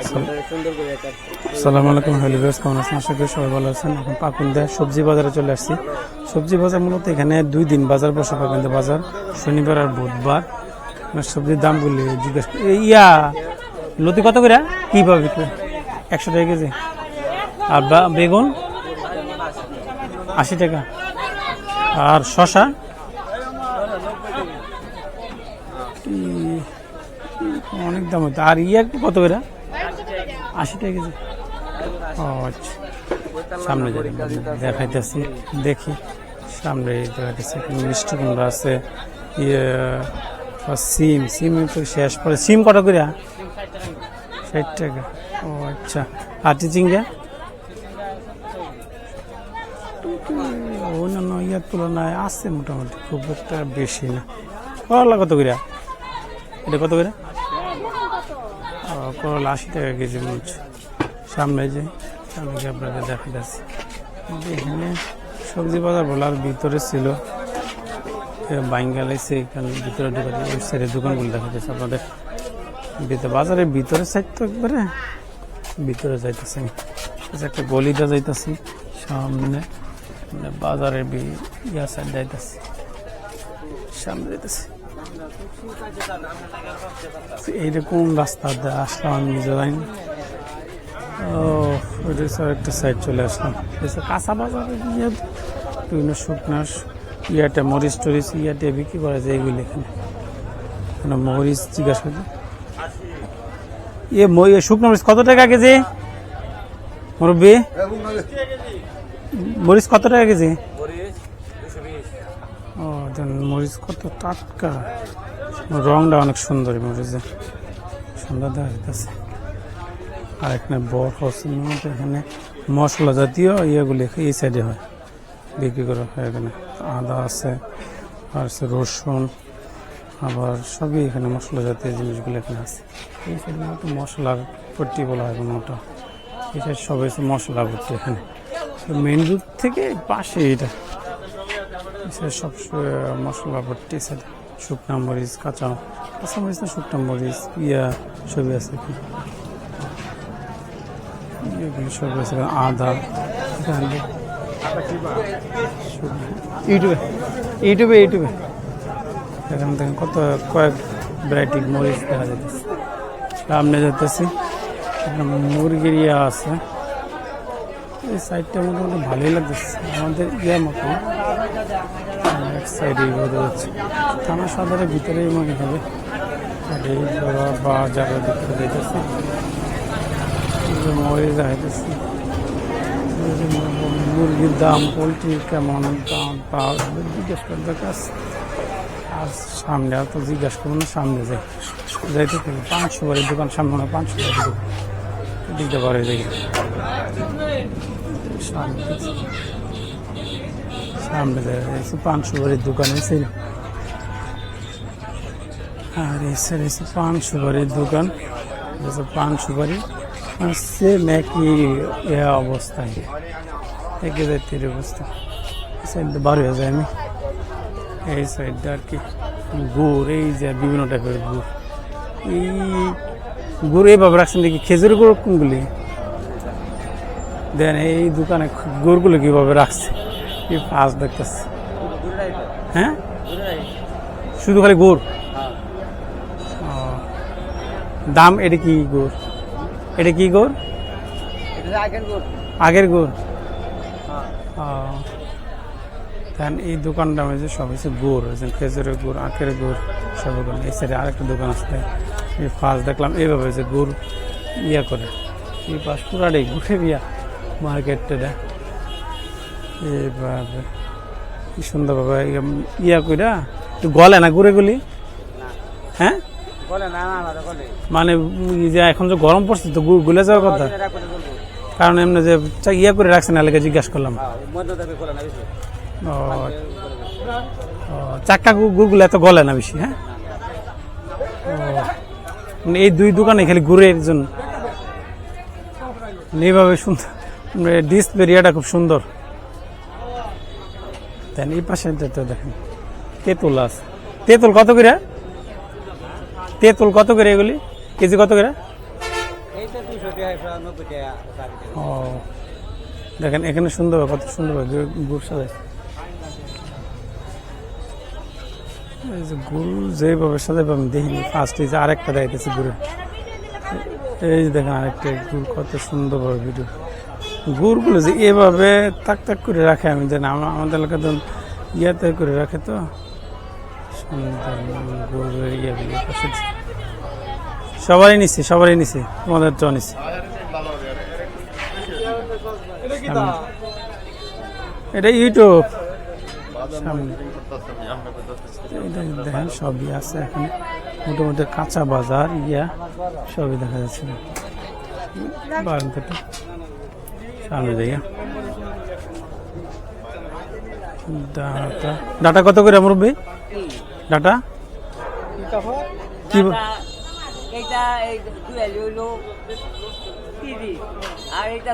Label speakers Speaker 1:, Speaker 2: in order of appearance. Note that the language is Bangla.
Speaker 1: আসসালামু। আলাইকুম হ্যালিভার্স কেমন আছেন? আশা করি সবাই ভালো আছেন। এখন পাকুন্দা সবজি বাজারে চলে আসছি। সবজি বাজার মূলত এখানে দুই দিন বাজার বসে পাকুন্দা বাজার, শনিবার আর বুধবার। আর সবজির দামগুলি জিজ্ঞেস ইয়া, লতি কত করে? কি পাবে বিক্রি? একশো টাকা কেজি। আর বেগুন? আশি টাকা। আর শশা অনেক দাম হতো আর ইয়া কত করে? আশি টাকা কেজি। ও আচ্ছা। সামনে দেখাইতেছি। দেখি, সামনে দেখাইতেছি মিষ্টি কুমড়া আছে। ইয়ে সিম সিম তো শেষ পরে, সিম কত করে? ষাট টাকা। ও আচ্ছা। আর চিচিঙ্গা অন্যান্য ইয়ার তুলনায় আছে মোটামুটি, খুব একটা বেশি না। করলা কত করে? এটা কত করে? করলা আশি টাকা কেজি বলছে সামনে যে গিয়ে আপনাদের দেখা যাচ্ছে। এখানে সবজি বাজার বলার ভিতরে ছিল বাইঙ্গালাইছে এখানে ভিতরে ঢুকে ওই সাইডের দোকানগুলো দেখা যাচ্ছে। আপনাদের ভিতরে, বাজারের ভিতরে সাইড তো একবারে, ভিতরে যাইতেছে আমি এই যে একটা গলিটা যাইতেছি সামনে মানে বাজারের ইয়া সাইড যাইতেছি। সামনে যাইতেছি। এইরকম রাস্তা দিয়ে আসলাম আমি নিজে জানি ও একটা সাইড চলে আসলাম। কাঁচা বাজারে বিভিন্ন শুকনা স- ইয়াতে মরিচ টরিচ ইয়াতে বিক্রি করা যায় এগুলি এখানে। মরিচ জিজ্ঞাসা ম- ইয়ে শুকনো মরিচ কত টাকা কেজি? মুরব্বী? মরিচ কত টাকা কেজি? দেন, মরিচ কত টাটকা। রংটা অনেক সুন্দর এই মরিচের। সুন্দর দেখা যাচ্ছে। আর এখানে বড় হচ্ছে এখানে। মশলা জাতীয় ইয়েগুলি এই সাইডে হয়। বিক্রি করা হয় এখানে। আদা আছে, আর আছে রসুন, আবার সবই এখানে মশলা জাতীয় জিনিসগুলো এখানে আছে। এই সাইডে মতো মশলার পট্টি বলা হয় মোটা এটা সব হচ্ছে মশলা ভর্তি এখানে। মেন রোড থেকে পাশে এটা সব মশলা ভর্তি সাইডে শুকনা মরিচ কাঁচা কাঁচা মরিচ না শুকনা মরিচ ইয়া সবই আছে এখানে। এগুলো সব আছে আদা ইউটিউবে ইউটিউবে ইউটিউবে। এখান থেকে কত, কয়েক ভ্যারাইটি মরিচ দেখা যাচ্ছে। সামনে যেতেছি মুরগির ইয়া আছে। এই সাইডটা মোটামুটি ভালোই লাগতেছে। আমাদের ইয়া মতো থানা সদরের ভিতরেই মনে হবে। বড় বাজারের ভিতরে যেতেছে এই যাইতেছে। মুরগির দাম, পোলট্রি কেমন দাম পাওয়া জিজ্ঞেস করে দেখাস আর সামনে আর তো জিজ্ঞেস করব না, সামনে যাই। যাইতে থাকি পাঁচশো বাড়ির দোকান, সামনে না পাঁচশো বাড়ির দোকান। দিতে পারে দেখি। সামনে। সামনে যায় এসে পাঁচশো বাড়ির দোকান এসে আর এসে পাঁচশো বাড়ির দোকান পাঁচশো বাড়ি সেম একই অবস্থায়। একই জাতীয় অবস্থা। সাইডটা বার হয়ে যায় আমি। এই সাইডটা আর কি গুড়, এই যে বিভিন্ন টাইপের গুড়। এই গুড় এইভাবে রাখছেন দেখি খেজুর গুড় কোনগুলি? দেন এই দোকানে গুড়গুলো কীভাবে রাখছে? কি ফাঁস দেখতেছে? হ্যাঁ? শুধু খালি গুড়। দাম এটা কি গুড়? এটা কি গুড়?
Speaker 2: আগের
Speaker 1: গুড়। দেন এই দোকানটা হয়েছে সব হচ্ছে গুড় খেজুরের গুড়, আখের গুড়, সব ওখানে। এই সাইডে আরেকটা দোকান আছে এই ফার্স্ট দেখলাম, এইভাবে হয়েছে গুড় ইয়া করে। এই পাশ পুরাটাই ঘুরে বিয়া মার্কেটটা এইভাবে কি সুন্দরভাবে ইয়া- ইয়া কইরা একটু গলে না ঘুরে গুলি? হ্যাঁ?
Speaker 2: না না না
Speaker 1: মানে যে এখন যে গরম পড়ছে তো গুলে যাওয়ার কথা? কারণ এমনি যে ইয়া করে রাখছেন এলাকা জিজ্ঞাসা করলাম।
Speaker 2: হ্যাঁ না
Speaker 1: চাক্কা গু- এত গলে না বেশি হ্যাঁ? মানে এই দুই দোকানে খালি গুড়ের জন্য মানে এইভাবে সুন্দর ডিসপ্লে এরিয়াটা খুব সুন্দর। দেন এই পাশে তো দেখেন তেঁতুল আছে। তেঁতুল কত করে? তেঁতুল কত করে এগুলি? কেজি কত করে? ও দেখেন এখানে সুন্দর কত সুন্দর গুড় সাজাইছে। এই যে গুড় যেভাবে সাজাইবে আমি দেখিনি ফার্স্ট এই যে আরেকটা দেখাইতেছি গুড়ের এই যে দেখেন আরেকটা গুড় কত সুন্দরভাবে ভিডিও গুড়গুলো যে এভাবে তাক তাক করে রাখে আমি জানি, আমা- আমাদের এলাকায় তো ইয়াতে করে রাখে তো। পাশে সবারই নিচ্ছে সবারই নিচ্ছে তোমাদের তো নিচ্ছে এটা ইউটিউব। দেখেন, সবই আছে এখানে। মোটামুটি কাঁচা বাজার, ইয়া, সবই দেখা যাচ্ছে। সামনে দিকে ডাটা। ডাটা কত করে মুরব্বী? ডাটা? কি
Speaker 2: এই আর এটা